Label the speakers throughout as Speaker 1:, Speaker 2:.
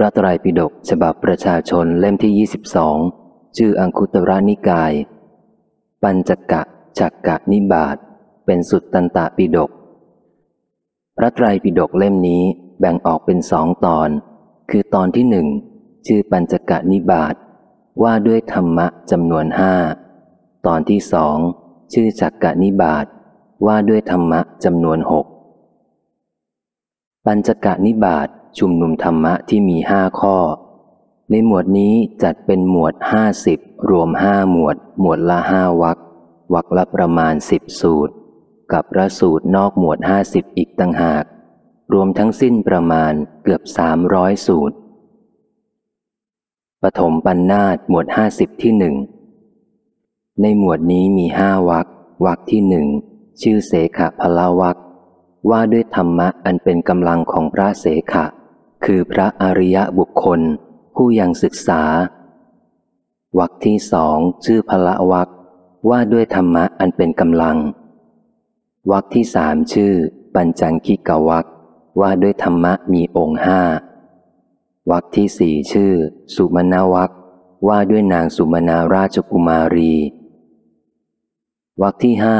Speaker 1: พระไตรปิฎกฉบับประชาชนเล่มที่ 22 ชื่ออังคุตระนิกาย ปัญจกะจักกะนิบาตเป็นสุดตันตะปิฎกพระไตรปิฎกเล่มนี้แบ่งออกเป็นสองตอน คือตอนที่หนึ่งชื่อปัญจกะนิบาตว่าด้วยธรรมะจำนวนห้าตอนที่สองชื่อจักกะนิบาตว่าด้วยธรรมะจำนวนหกปัญจกะนิบาต ชุมนุมธรรมะที่มีห้าข้อ ในหมวดนี้จัดเป็นหมวดห้าสิบรวมห้าหมวด หมวดละห้าวักวักละประมาณสิบสูตร กับพระสูตรนอกหมวดห้าสิบอีกต่างหาก รวมทั้งสิ้นประมาณเกือบสามร้อยสูตรปฐมปัญนนาตหมวดห้าสิบที่หนึ่งในหมวดนี้มีห้าวักวักที่หนึ่งชื่อเสขะพลาวักว่าด้วยธรรมะอันเป็นกำลังของพระเสขะ คือพระอริยบุคคล ผู้ยังศึกษา วักที่สองชื่อพละวักว่าด้วยธรรมะอันเป็นกำลัง วักที่สามชื่อ ปัญจังคิกวักว่าด้วยธรรมะมีองค์ห้าวักที่สี่ชื่อ สุมาณวักว่าด้วยนางสุมาณาราชกุมารีวักที่ห้า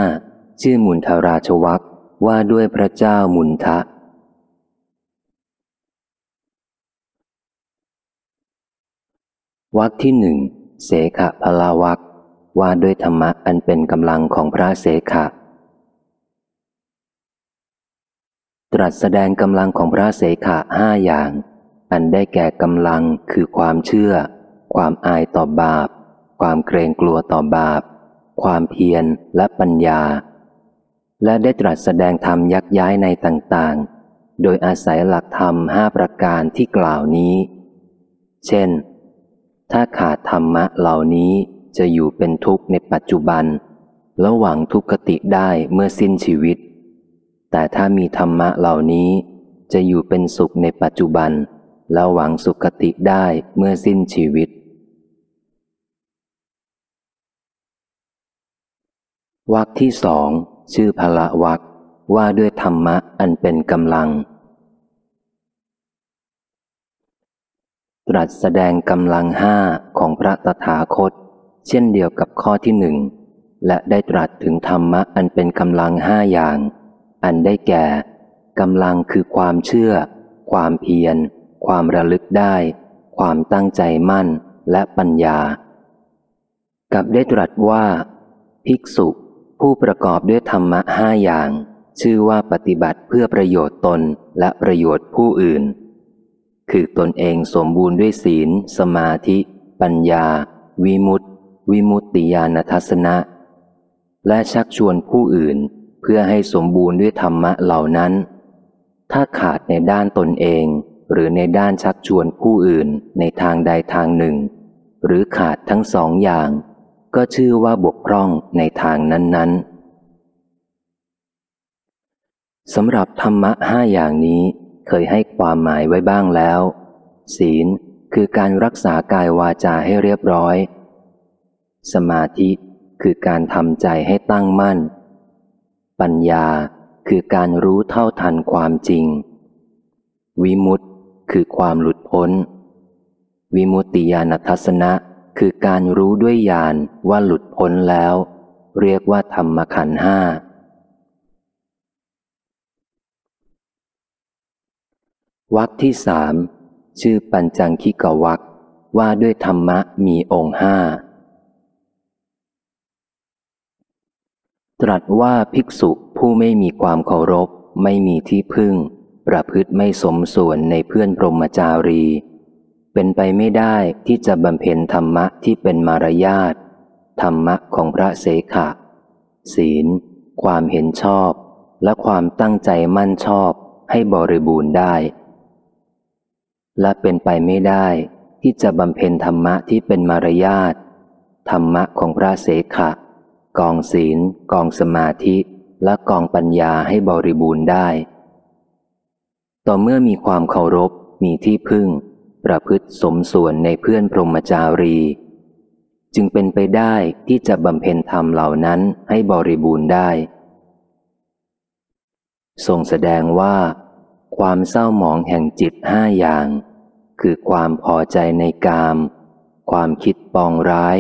Speaker 1: ชื่อมุนทราชวักว่าด้วยพระเจ้ามุนทะ วักที่หนึ่งเสขะพลาวักว่าด้วยธรรมะอันเป็นกำลังของพระเสขะ ตรัสแสดงกำลังของพระเสขะห้าอย่าง อันได้แก่กำลังคือความเชื่อ ความอายต่อบาป ความเกรงกลัวต่อบาป ความเพียรและปัญญา และได้ตรัสแสดงธรรมยักย้ายในต่างๆ โดยอาศัยหลักธรรมห้าประการที่กล่าวนี้ เช่น ถ้าขาดธรรมะเหล่านี้จะอยู่เป็นทุกข์ในปัจจุบัน แล้วหวังทุกขติได้เมื่อสิ้นชีวิต แต่ถ้ามีธรรมะเหล่านี้จะอยู่เป็นสุขในปัจจุบัน แล้วหวังสุขติได้เมื่อสิ้นชีวิตวรรคที่สองชื่อพละวักว่าด้วยธรรมะอันเป็นกำลัง ตรัสแสดงกำลังห้าของพระตถาคต เช่นเดียวกับข้อที่หนึ่ง และได้ตรัสถึงธรรมะอันเป็นกำลังห้าอย่าง อันได้แก่กำลังคือความเชื่อ ความเพียร ความระลึกได้ ความตั้งใจมั่นและปัญญา กับได้ตรัสว่า ภิกษุผู้ประกอบด้วยธรรมะห้าอย่าง ชื่อว่าปฏิบัติเพื่อประโยชน์ตนและประโยชน์ผู้อื่น คือตนเองสมบูรณ์ด้วยศีล สมาธิ ปัญญา วิมุตติ วิมุตติญาณทัศนะ และชักชวนผู้อื่นเพื่อให้สมบูรณ์ด้วยธรรมะเหล่านั้น ถ้าขาดในด้านตนเอง หรือในด้านชักชวนผู้อื่นในทางใดทางหนึ่ง หรือขาดทั้งสองอย่าง ก็ชื่อว่าบกพร่องในทางนั้นๆสำหรับธรรมะห้าอย่างนี้ เคยให้ความหมายไว้บ้างแล้ว ศีลคือการรักษากายวาจาให้เรียบร้อย สมาธิคือการทำใจให้ตั้งมั่น ปัญญาคือการรู้เท่าทันความจริง วิมุตติคือความหลุดพ้น วิมุตติญาณทัศนะคือการรู้ด้วยญาณว่าหลุดพ้นแล้ว เรียกว่าธรรมขันห้า วักที่สามชื่อปัญจังคิกวักว่าด้วยธรรมะมีองค์ห้า ตรัสว่าภิกษุผู้ไม่มีความเคารพ ไม่มีที่พึ่ง ประพฤติไม่สมส่วนในเพื่อนพรหมจารี เป็นไปไม่ได้ที่จะบำเพ็ญธรรมะที่เป็นมารยาทธรรมะของพระเสขะ ศีล ความเห็นชอบ และความตั้งใจมั่นชอบให้บริบูรณ์ได้ และเป็นไปไม่ได้ ที่จะบำเพ็ญธรรมะที่เป็นมารยาทธรรมะของพระเสขะ กองศีล กองสมาธิ และกองปัญญาให้บริบูรณ์ได้ ต่อเมื่อมีความเคารพ มีที่พึ่ง ประพฤติสมส่วนในเพื่อนพรหมจารี จึงเป็นไปได้ที่จะบำเพ็ญธรรมเหล่านั้นให้บริบูรณ์ได้ทรงแสดงว่า ความเศร้าหมองแห่งจิตห้าอย่าง คือความพอใจในกาม ความคิดปองร้าย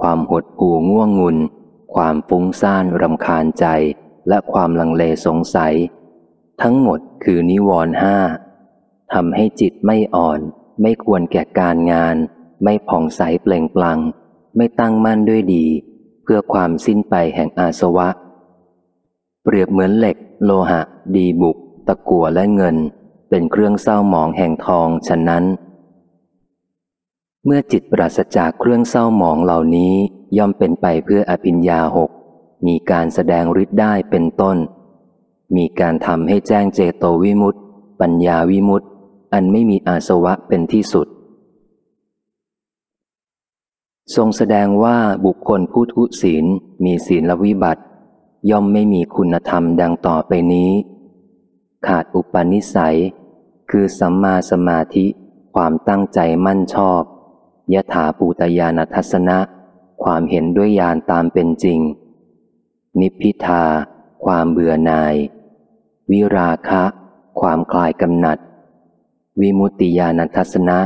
Speaker 1: ความหดหู่ง่วงงุน ความฟุ้งซ่านรำคาญใจ และความลังเลสงสัย ทั้งหมดคือนิวรณ์ห้าทำให้จิตไม่อ่อน ไม่ควรแก่การงาน ไม่ผ่องใสเปล่งปลัง ไม่ตั้งมั่นด้วยดี เพื่อความสิ้นไปแห่งอาสวะ เปรียบเหมือนเหล็ก โลหะ ดีบุก ตะกั่วและเงิน เป็นเครื่องเศร้าหมองแห่งทองฉะนั้น เมื่อจิตปราศจากเครื่องเศร้าหมองเหล่านี้ย่อมเป็นไปเพื่ออภิญญาหก มีการแสดงฤทธิ์ได้เป็นต้น มีการทำให้แจ้งเจโตวิมุตติปัญญาวิมุตติอันไม่มีอาสวะเป็นที่สุด ทรงแสดงว่าบุคคลผู้ทุศีลมีศีลวิบัติ ย่อมไม่มีคุณธรรมดังต่อไปนี้ ขาดอุปนิสัย คือสัมมาสมาธิ ความตั้งใจมั่นชอบยถาปูตยานัทัศนะ ความเห็นด้วยญาณตามเป็นจริง นิพพิทา ความเบื่อหน่าย วิราคะ ความคลายกำหนัด วิมุตติญาณทัศนะ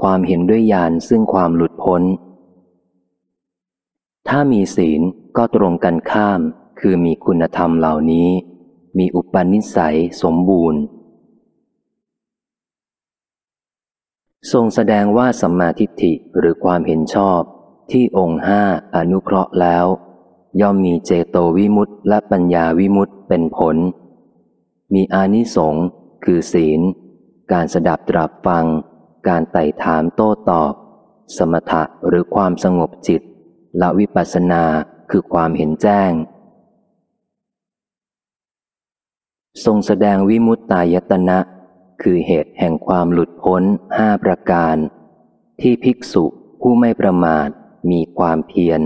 Speaker 1: ความเห็นด้วยญาณซึ่งความหลุดพ้น ถ้ามีศีลก็ตรงกันข้าม คือมีคุณธรรมเหล่านี้ มีอุปนิสัยสมบูรณ์ ทรงแสดงว่าสัมมาทิฏฐิหรือความเห็นชอบ ที่องค์ห้าอนุเคราะห์แล้ว ย่อมมีเจโตวิมุตติและปัญญาวิมุตติเป็นผล มีอานิสงส์คือศีล การสดับตรับฟัง การไต่ถามโต้ตอบ สมถะหรือความสงบจิต และวิปัสสนาคือความเห็นแจ้ง ทรงแสดงวิมุตตายตนะ คือเหตุแห่งความหลุดพ้นห้าประการ ที่ภิกษุผู้ไม่ประมาท มีความเพียร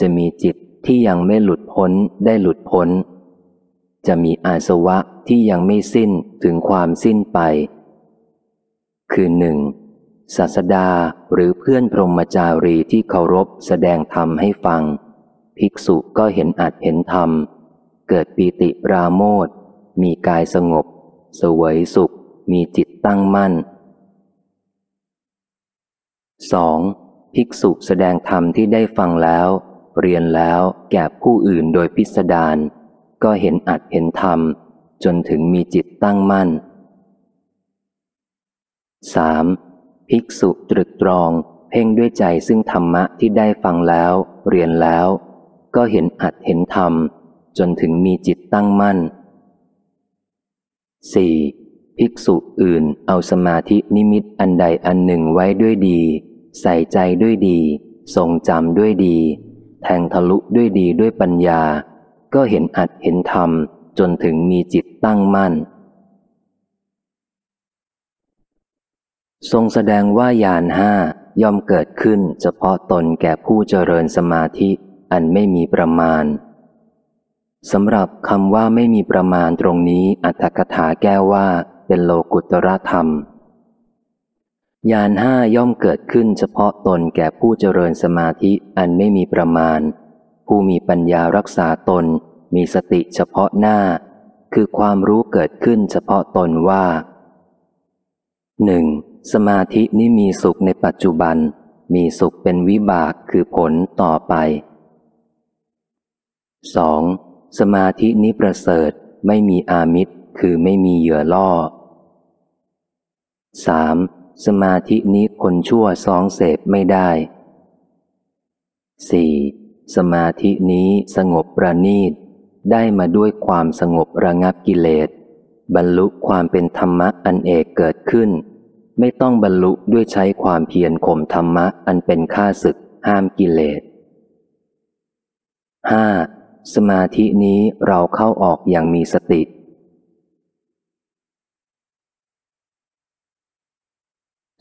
Speaker 1: จะมีจิตที่ยังไม่หลุดพ้นได้หลุดพ้น จะมีอาสวะที่ยังไม่สิ้นถึงความสิ้นไป คือหนึ่งศาสดาหรือเพื่อนพรหมจารีที่เคารพแสดงธรรมให้ฟัง ภิกษุก็เห็นอัดเห็นธรรม เกิดปีติปราโมทมีกายสงบ สวยสุข มีจิตตั้งมั่น 2. ภิกษุแสดงธรรมที่ได้ฟังแล้ว เรียนแล้วแก่ผู้อื่นโดยพิสดารก็เห็นอัดเห็นธรรม จนถึงมีจิตตั้งมั่น 3. ภิกษุตรึกตรอง เพ่งด้วยใจซึ่งธรรมะที่ได้ฟังแล้ว เรียนแล้ว ก็เห็นอัดเห็นธรรม จนถึงมีจิตตั้งมั่น 4. ภิกษุอื่นเอาสมาธินิมิตอันใดอันหนึ่งไว้ด้วยดี ใส่ใจด้วยดี ทรงจำด้วยดี แทงทะลุด้วยดีด้วยปัญญา ก็เห็นอัดเห็นธรรม จนถึงมีจิตตั้งมั่น ทรงแสดงว่ายานห้าย่อมเกิดขึ้นเฉพาะตนแก่ผู้เจริญสมาธิอันไม่มีประมาณสำหรับคำว่าไม่มีประมาณตรงนี้อัตถกถาแก้ว่า เป็นโลกุตระธรรมยานห้าย่อมเกิดขึ้นเฉพาะตนแก่ผู้เจริญสมาธิอันไม่มีประมาณ ผู้มีปัญญารักษาตน มีสติเฉพาะหน้า คือความรู้เกิดขึ้นเฉพาะตนว่าหนึ่งสมาธินี้มีสุขในปัจจุบัน มีสุขเป็นวิบากคือผลต่อไป 2. สมาธินี้ประเสริฐไม่มีอามิตรคือไม่มีเหยื่อล่อ 3. สมาธินี้คนชั่วสองเสพไม่ได้ 4. สมาธินี้สงบประณีต ได้มาด้วยความสงบระงับกิเลส บรรลุความเป็นธรรมะอันเอกเกิดขึ้น ไม่ต้องบรรลุด้วยใช้ความเพียรข่มธรรมะอันเป็นข้าศึกห้ามกิเลส 5. สมาธินี้เราเข้าออกอย่างมีสติ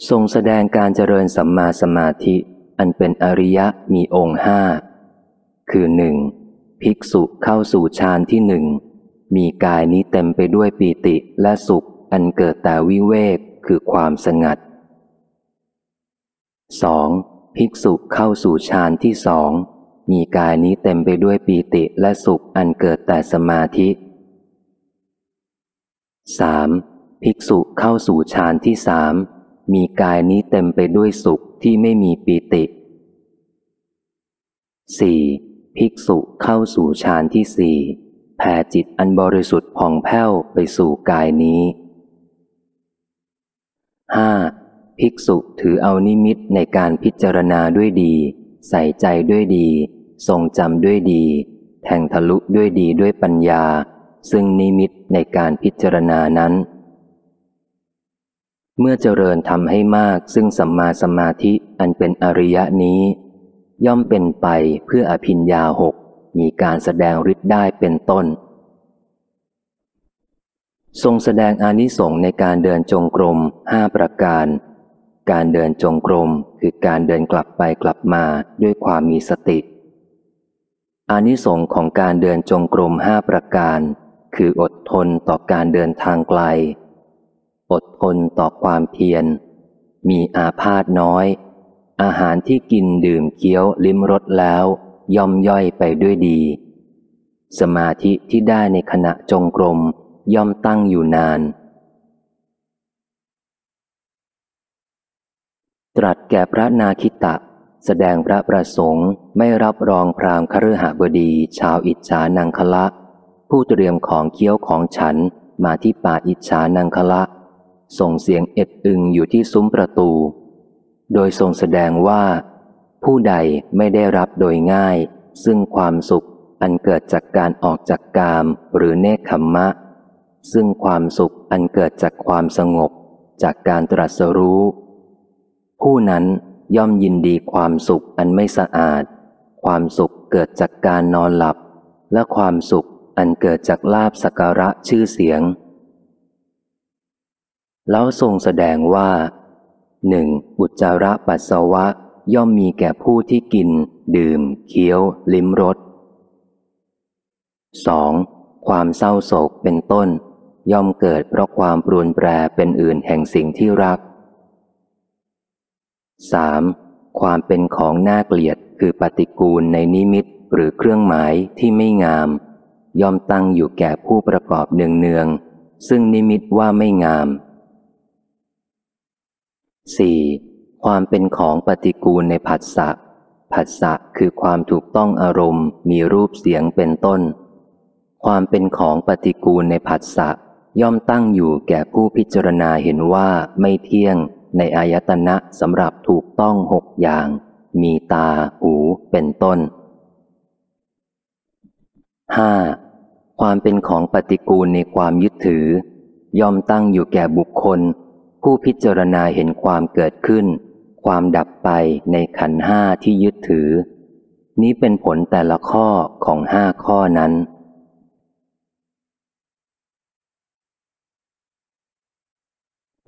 Speaker 1: ทรงแสดงการเจริญสัมมาสมาธิอันเป็นอริยะมีองค์ห้า คือหนึ่งภิกษุเข้าสู่ฌานที่หนึ่ง มีกายนี้เต็มไปด้วยปีติและสุข อันเกิดแต่วิเวกคือความสงัด 2. ภิกษุเข้าสู่ฌานที่สอง มีกายนี้เต็มไปด้วยปีติและสุข อันเกิดแต่สมาธิ 3. ภิกษุเข้าสู่ฌานที่สาม มีกายนี้เต็มไปด้วยสุขที่ไม่มีปีติ 4. ภิกษุเข้าสู่ฌานที่สี่แผ่จิตอันบริสุทธิ์ผ่องแผ้วไปสู่กายนี้ 5. ภิกษุถือเอานิมิตในการพิจารณาด้วยดี ใส่ใจด้วยดี ทรงจำด้วยดี แทงทะลุด้วยดีด้วยปัญญา ซึ่งนิมิตในการพิจารณานั้น เมื่อเจริญทำให้มากซึ่งสัมมาสมาธิอันเป็นอริยะนี้ ย่อมเป็นไปเพื่ออภิญญาหกมีการแสดงฤทธิ์ได้เป็นต้น ทรงแสดงอานิสงส์ในการเดินจงกรมห้าประการ การเดินจงกรมคือการเดินกลับไปกลับมาด้วยความมีสติ อานิสงส์ของการเดินจงกรมห้าประการ คืออดทนต่อการเดินทางไกล อดทนต่อความเพียร มีอาพาธน้อย อาหารที่กินดื่มเคี้ยวลิ้มรสแล้ว ย่อมย่อยไปด้วยดี สมาธิที่ได้ในขณะจงกรมย่อมตั้งอยู่นาน ตรัสแก่พระนาคิตะ แสดงพระประสงค์ไม่รับรองพรามคฤหบดี ชาวอิจฉานังคละ ผู้เตรียมของเคี้ยวของฉันมาที่ป่าอิจฉานังคละ ส่งเสียงเอ็ดอึงอยู่ที่ซุ้มประตู โดยทรงแสดงว่า ผู้ใดไม่ได้รับโดยง่าย ซึ่งความสุขอันเกิดจากการออกจากกามหรือเนคขมมะ ซึ่งความสุขอันเกิดจากความสงบ จากการตรัสรู้ ผู้นั้นย่อมยินดีความสุขอันไม่สะอาด ความสุขเกิดจากการนอนหลับ และความสุขอันเกิดจากลาบสักการะชื่อเสียง แล้วทรงแสดงว่าหนึ่งอุจจาระปัสสาวะย่อมมีแก่ผู้ที่กิน ดื่ม เคี้ยว ลิ้มรส 2. ความเศร้าโศกเป็นต้น ย่อมเกิดเพราะความปรวนแปรเป็นอื่นแห่งสิ่งที่รัก 3. ความเป็นของน่าเกลียดคือปฏิกูลในนิมิตหรือเครื่องหมายที่ไม่งาม ย่อมตั้งอยู่แก่ผู้ประกอบเนืองเนืองซึ่งนิมิตว่าไม่งาม 4. ความเป็นของปฏิกูลในผัสสะ ผัสสะคือความถูกต้องอารมณ์ มีรูปเสียงเป็นต้น ความเป็นของปฏิกูลในผัสสะย่อมตั้งอยู่แก่ผู้พิจารณาเห็นว่าไม่เที่ยงในอายตนะสำหรับถูกต้องหกอย่าง มีตา หู เป็นต้น 5. ความเป็นของปฏิกูลในความยึดถือ ย่อมตั้งอยู่แก่บุคคล ผู้พิจารณาเห็นความเกิดขึ้น ความดับไปในขันห้าที่ยึดถือ นี้เป็นผลแต่ละข้อของห้าข้อนั้น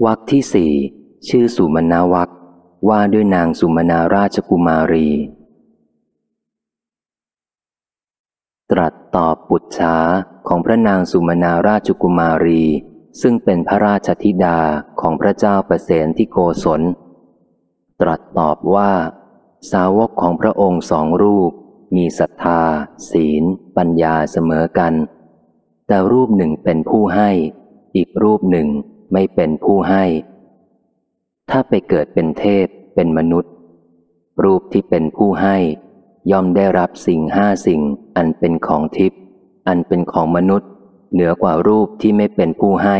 Speaker 1: วักที่สี่ชื่อสุมนาวักว่าด้วยนางสุมนาราชกุมารี ตรัสตอบปุจฉาของพระนางสุมนาราชกุมารี ซึ่งเป็นพระราชธิดาของพระเจ้าประเสนที่โกศล ตรัสตอบว่า สาวกของพระองค์สองรูป มีศรัทธา ศีล ปัญญาเสมอกัน แต่รูปหนึ่งเป็นผู้ให้ อีกรูปหนึ่งไม่เป็นผู้ให้ ถ้าไปเกิดเป็นเทพเป็นมนุษย์ รูปที่เป็นผู้ให้ย่อมได้รับสิ่งห้าสิ่งอันเป็นของทิพย์อันเป็นของมนุษย์ เหนือกว่ารูปที่ไม่เป็นผู้ให้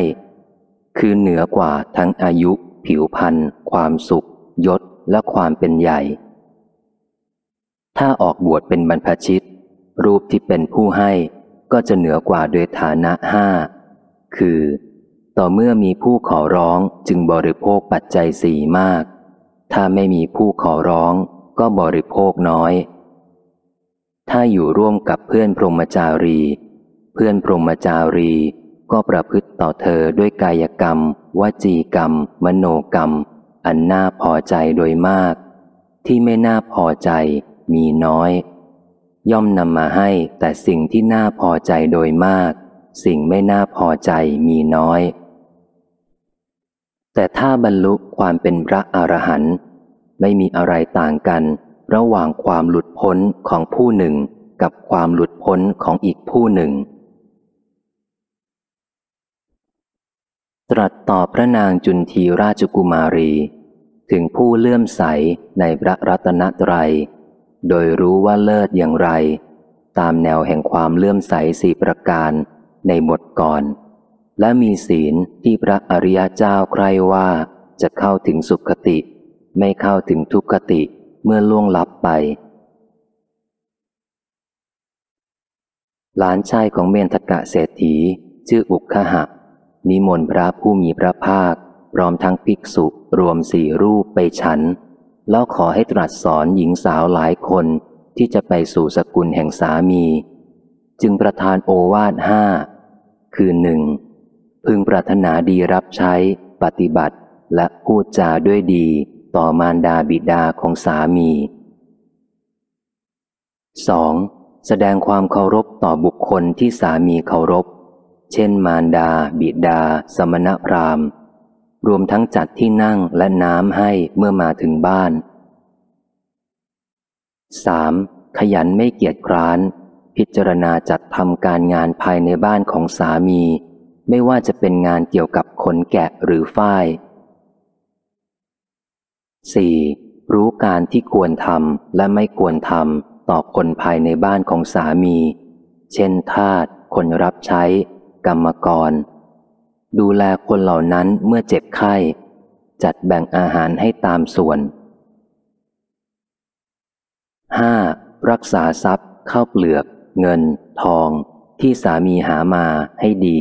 Speaker 1: คือเหนือกว่าทั้งอายุ ผิวพรรณความสุข ยศและความเป็นใหญ่ ถ้าออกบวชเป็นบรรพชิต รูปที่เป็นผู้ให้ก็จะเหนือกว่าโดยฐานะห้าคือ ต่อเมื่อมีผู้ขอร้องจึงบริโภคปัจจัยสี่มาก ถ้าไม่มีผู้ขอร้องก็บริโภคน้อย ถ้าอยู่ร่วมกับเพื่อนพรหมจารี เพื่อนพรหมจารี ก็ประพฤติต่อเธอด้วยกายกรรม วจีกรรม มโนกรรม อันน่าพอใจโดยมาก ที่ไม่น่าพอใจมีน้อย ย่อมนำมาให้แต่สิ่งที่น่าพอใจโดยมาก สิ่งไม่น่าพอใจมีน้อย แต่ถ้าบรรลุความเป็นพระอรหันต์ไม่มีอะไรต่างกัน ระหว่างความหลุดพ้นของผู้หนึ่ง กับความหลุดพ้นของอีกผู้หนึ่ง ตรัสตอบพระนางจุนทีราชกุมารี ถึงผู้เลื่อมใสในพระรัตนตรัย โดยรู้ว่าเลิศอย่างไร ตามแนวแห่งความเลื่อมใสสี่ประการในบทก่อน และมีศีลที่พระอริยเจ้าใครว่าจะเข้าถึงสุขติ ไม่เข้าถึงทุกขติเมื่อล่วงลับไป หลานชายของเมนทกะเศรษฐีชื่ออุกขหะ นิมนต์พระผู้มีพระภาค พร้อมทั้งภิกษุรวมสี่รูปไปฉัน แล้วขอให้ตรัสสอนหญิงสาวหลายคนที่จะไปสู่สกุลแห่งสามี จึงประทานโอวาทห้าคือหนึ่งพึงปรารถนาดีรับใช้ปฏิบัติ และพูดจาด้วยดีต่อมารดาบิดาของสามี 2. แสดงความเคารพต่อบุคคลที่สามีเคารพ เช่นมารดา บิดา สมณพราหมณ์ รวมทั้งจัดที่นั่งและน้ำให้เมื่อมาถึงบ้าน 3. ขยันไม่เกียจคร้าน พิจารณาจัดทำการงานภายในบ้านของสามี ไม่ว่าจะเป็นงานเกี่ยวกับขนแกะหรือฝ้าย 4. รู้การที่ควรทำและไม่ควรทำต่อคนภายในบ้านของสามี เช่นทาสคนรับใช้ กรรมกร ดูแลคนเหล่านั้นเมื่อเจ็บไข้ จัดแบ่งอาหารให้ตามส่วน 5. รักษาทรัพย์เข้าเปลือก เงิน ทอง ที่สามีหามาให้ดี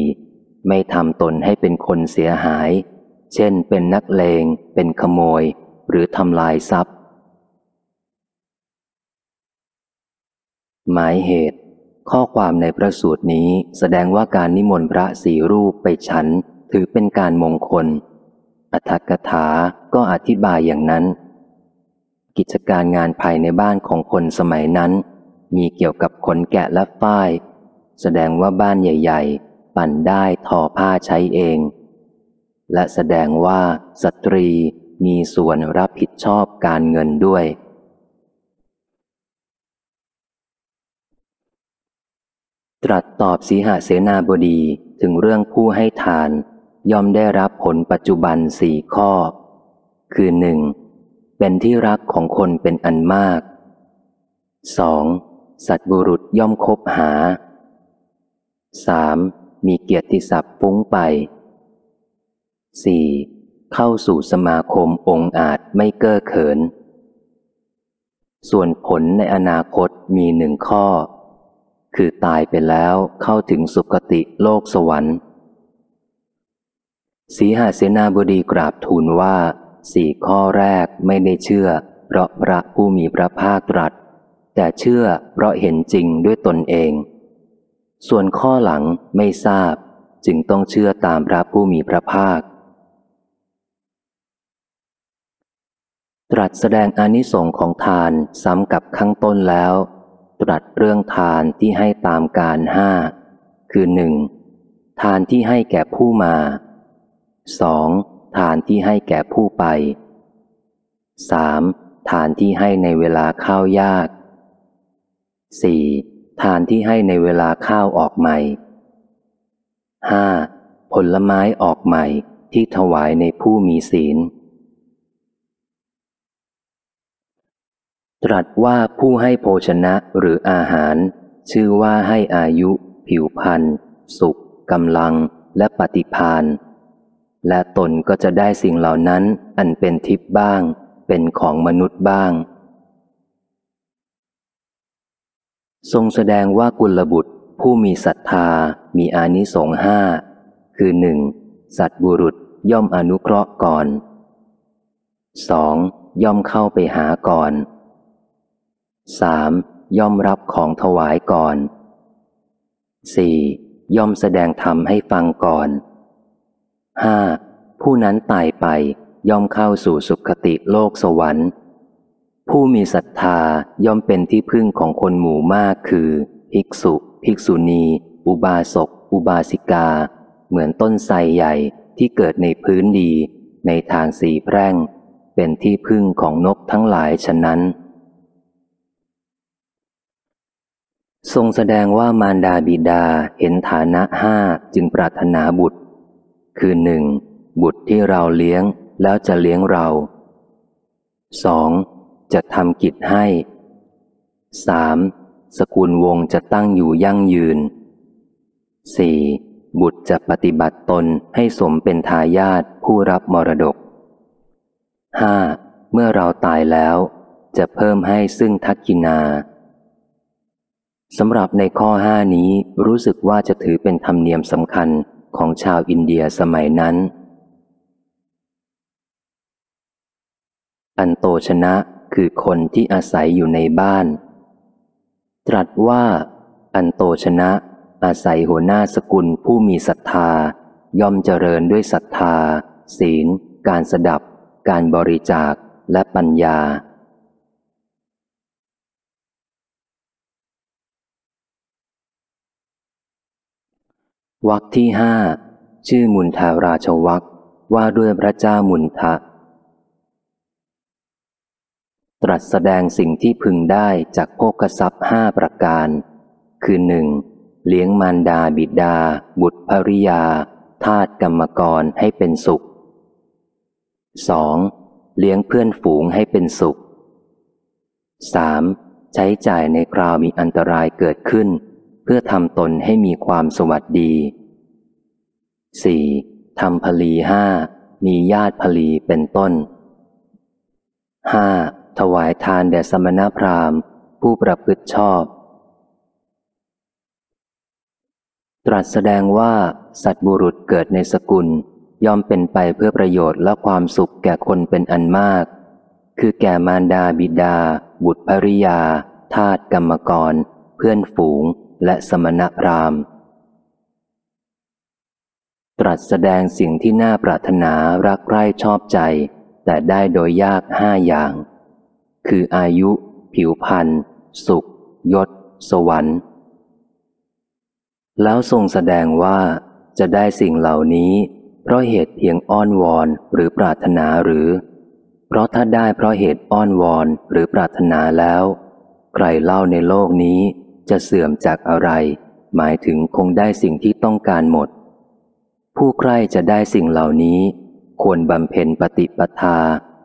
Speaker 1: ไม่ทำตนให้เป็นคนเสียหาย เช่นเป็นนักเลง เป็นขโมย หรือทำลายทรัพย์ หมายเหตุ ข้อความในพระสูตรนี้แสดงว่าการนิมนต์พระสี่รูปไปฉัน ถือเป็นการมงคล อัธกถาก็อธิบายอย่างนั้น กิจการงานภายในบ้านของคนสมัยนั้น มีเกี่ยวกับขนแกะและฝ้าย แสดงว่าบ้านใหญ่ ๆ ปั่นได้ทอผ้าใช้เอง และแสดงว่าสตรีมีส่วนรับผิดชอบการเงินด้วย ตรัสตอบสีหาเสนาบดีถึงเรื่องผู้ให้ทาน ย่อมได้รับผลปัจจุบันสี่ข้อ คือหนึ่งเป็นที่รักของคนเป็นอันมาก 2. สัตบุรุษย่อมคบหา 3. มีเกียรติศัพท์ฟุ้งไป 4. เข้าสู่สมาคมองอาจไม่เก้อเขิน ส่วนผลในอนาคตมีหนึ่งข้อ คือตายไปแล้วเข้าถึงสุคติโลกสวรรค์สีหาเสนาบดีกราบทูลว่าสี่ข้อแรกไม่ได้เชื่อ เพราะพระผู้มีพระภาคตรัส แต่เชื่อเพราะเห็นจริงด้วยตนเอง ส่วนข้อหลังไม่ทราบ จึงต้องเชื่อตามพระผู้มีพระภาค ตรัสแสดงอนิสงค์ของทานซ้ำกับข้างต้นแล้ว ตรัสเรื่องทานที่ให้ตามการห้าคือหนึ่งทานที่ให้แก่ผู้มาสองทานที่ให้แก่ผู้ไป 3. ทานที่ให้ในเวลาข้าวยาก 4. ทานที่ให้ในเวลาข้าวออกใหม่ 5. ผลไม้ออกใหม่ที่ถวายในผู้มีศีล ตรัสว่าผู้ให้โภชนะหรืออาหาร ชื่อว่าให้อายุ ผิวพันธ์สุขกำลังและปฏิพานและตนก็จะได้สิ่งเหล่านั้นอันเป็นทิพย์บ้าง เป็นของมนุษย์บ้าง ทรงแสดงว่ากุลบุตร ผู้มีศรัทธา มีอานิสงส์ห้าคือหนึ่งสัตบุรุษย่อมอนุเคราะห์ก่อนสองย่อมเข้าไปหาก่อน สามย่อมรับของถวายก่อนสี่ย่อมแสดงธรรมให้ฟังก่อนห้าผู้นั้นตายไปย่อมเข้าสู่สุคติโลกสวรรค์ ผู้มีศรัทธาย่อมเป็นที่พึ่งของคนหมู่มากคือ ภิกษุ ภิกษุณี อุบาสก อุบาสิกา เหมือนต้นไทรใหญ่ที่เกิดในพื้นดี ในทางสีแพร่ง เป็นที่พึ่งของนกทั้งหลายฉะนั้น ทรงแสดงว่ามารดาบิดาเห็นฐานะห้าจึงปรารถนาบุตร คือหนึ่งบุตรที่เราเลี้ยงแล้วจะเลี้ยงเราสองจะทำกิจให้สามสกุลวงจะตั้งอยู่ยั่งยืนสี่บุตรจะปฏิบัติตนให้สมเป็นทายาทผู้รับมรดกห้าเมื่อเราตายแล้ว จะเพิ่มให้ซึ่งทักกินา สำหรับในข้อห้านี้รู้สึกว่าจะถือเป็นธรรมเนียมสำคัญของชาวอินเดียสมัยนั้น อันโตชนะคือคนที่อาศัยอยู่ในบ้าน ตรัสว่า อันโตชนะ อาศัยหัวหน้าสกุลผู้มีศรัทธา ย่อมเจริญด้วยศรัทธา ศีล การสดับ การบริจาคและปัญญา วักที่ห้าชื่อมุนทาราชวักว่าด้วยพระเจ้ามุนทะ ตรัสแสดงสิ่งที่พึงได้จากโภคทรัพย์ห้าประการ คือหนึ่งเลี้ยงมารดาบิดา บุตรภริยา ทาตกรรมกรให้เป็นสุข 2. เลี้ยงเพื่อนฝูงให้เป็นสุข 3. ใช้จ่ายในคราวมีอันตรายเกิดขึ้น เพื่อทำตนให้มีความสวัสดี 4. ทำพลีห้ามีญาติพลีเป็นต้น 5. ถวายทานแด่สมณพราหมณ์ ผู้ประพฤติชอบ ตรัสแสดงว่า สัตบุรุษเกิดในสกุล ย่อมเป็นไปเพื่อประโยชน์และความสุขแก่คนเป็นอันมาก คือแก่มารดาบิดา บุตรภริยา ทาตกรรมกร เพื่อนฝูง และสมณพราหมณ์ ตรัสแสดงสิ่งที่น่าปรารถนารักใคร่ชอบใจ แต่ได้โดยยากห้าอย่าง คืออายุ ผิวพรรณสุข ยศ สวรรค์ แล้วทรงแสดงว่าจะได้สิ่งเหล่านี้ เพราะเหตุเพียงอ้อนวอนหรือปรารถนาหรือ เพราะถ้าได้เพราะเหตุอ้อนวอนหรือปรารถนาแล้ว ใครเล่าในโลกนี้ จะเสื่อมจากอะไร หมายถึงคงได้สิ่งที่ต้องการหมด ผู้ใคร่จะได้สิ่งเหล่านี้ ควรบำเพ็ญปฏิปทา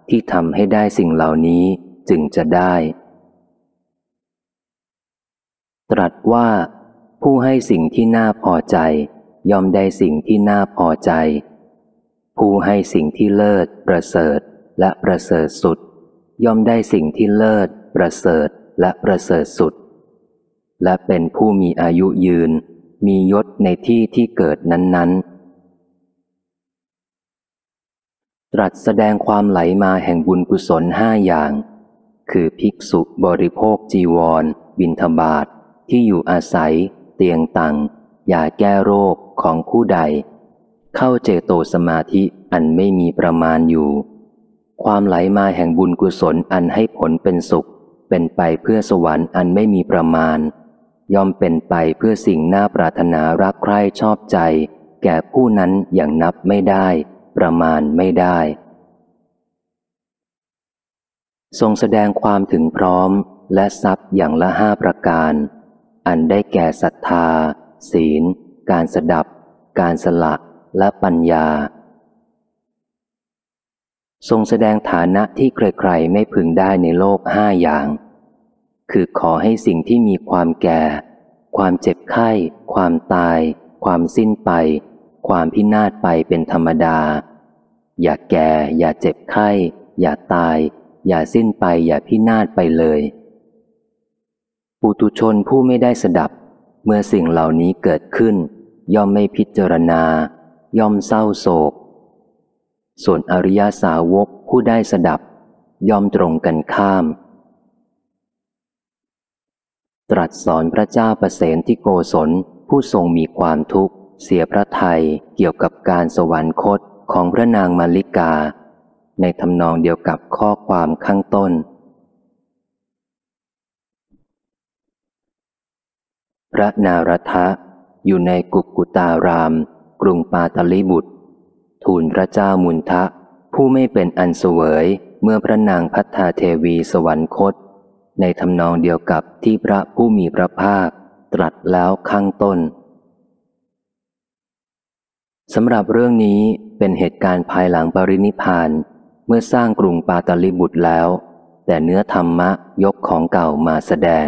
Speaker 1: ที่ทำให้ได้สิ่งเหล่านี้จึงจะได้ ตรัสว่า ผู้ให้สิ่งที่น่าพอใจ ย่อมได้สิ่งที่น่าพอใจ ผู้ให้สิ่งที่เลิศ ประเสริฐและประเสริฐสุด ย่อมได้สิ่งที่เลิศ ประเสริฐและประเสริฐสุด และเป็นผู้มีอายุยืน มียศในที่ที่เกิดนั้น ๆ ตรัสแสดงความไหลมาแห่งบุญกุศลห้าอย่าง คือภิกษุบริโภคจีวร บินทบาทที่อยู่อาศัย เตียงตังยาแก้โรคของผู้ใด เข้าเจโตสมาธิอันไม่มีประมาณอยู่ ความไหลมาแห่งบุญกุศลอันให้ผลเป็นสุข เป็นไปเพื่อสวรรค์อันไม่มีประมาณ ย่อมเป็นไปเพื่อสิ่งน่าปรารถนารักใคร่ชอบใจ แก่ผู้นั้นอย่างนับไม่ได้ ประมาณไม่ได้ ทรงแสดงความถึงพร้อมและทรัพย์อย่างละห้าประการ อันได้แก่ศรัทธา ศีล การสดับ การสละและปัญญา ทรงแสดงฐานะที่ใครๆไม่พึงได้ในโลกห้าอย่าง คือขอให้สิ่งที่มีความแก่ ความเจ็บไข้ ความตาย ความสิ้นไป ความพินาศไปเป็นธรรมดา อย่าแก่ อย่าเจ็บไข้ อย่าตาย อย่าสิ้นไป อย่าพินาศไปเลย ปุตุชนผู้ไม่ได้สดับ เมื่อสิ่งเหล่านี้เกิดขึ้น ย่อมไม่พิจารณา ย่อมเศร้าโศก ส่วนอริยาสาวกผู้ได้สดับ ย่อมตรงกันข้าม ตรัสสอนพระเจ้าประเสนที่โกศลผู้ทรงมีความทุกข์ เสียพระไทยเกี่ยวกับการสวรรคตของพระนางมาริกา ในทำนองเดียวกับข้อความข้างต้น พระนารทะอยู่ในกุกุตาราม กรุงปาตลิบุตร ทูลพระเจ้ามุนทะ ผู้ไม่เป็นอันเสวยเมื่อพระนางพัฒนาเทวีสวรรคต ในทำนองเดียวกับที่พระผู้มีพระภาคตรัสแล้วข้างต้นสำหรับเรื่องนี้เป็นเหตุการณ์ภายหลังปรินิพาน เมื่อสร้างกรุงปาตลิบุตรแล้ว แต่เนื้อธรรมะยกของเก่ามาแสดง